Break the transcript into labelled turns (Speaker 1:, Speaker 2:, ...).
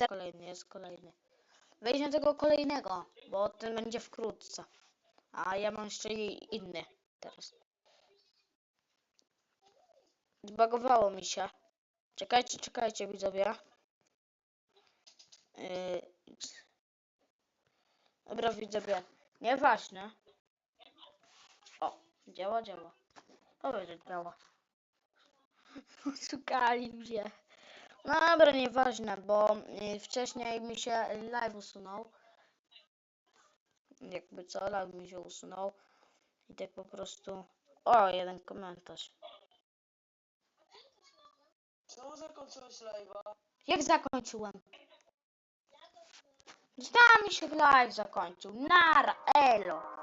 Speaker 1: Ten kolejny jest kolejny. Wejdź na tego kolejnego, bo ten będzie wkrótce. A ja mam jeszcze inny teraz. Zbagowało mi się. Czekajcie, czekajcie widzowie. Yy. Dobra widzowie, nieważne. O, działa, działa. Że działa. Szukali mnie. No dobra, nieważne, bo y, wcześniej mi się live usunął. Jakby co, live mi się usunął. I tak po prostu... O, jeden komentarz.
Speaker 2: Czemu zakończyłeś live'a?
Speaker 1: Jak zakończyłem? Znam mi się live zakończył. Nara, elo.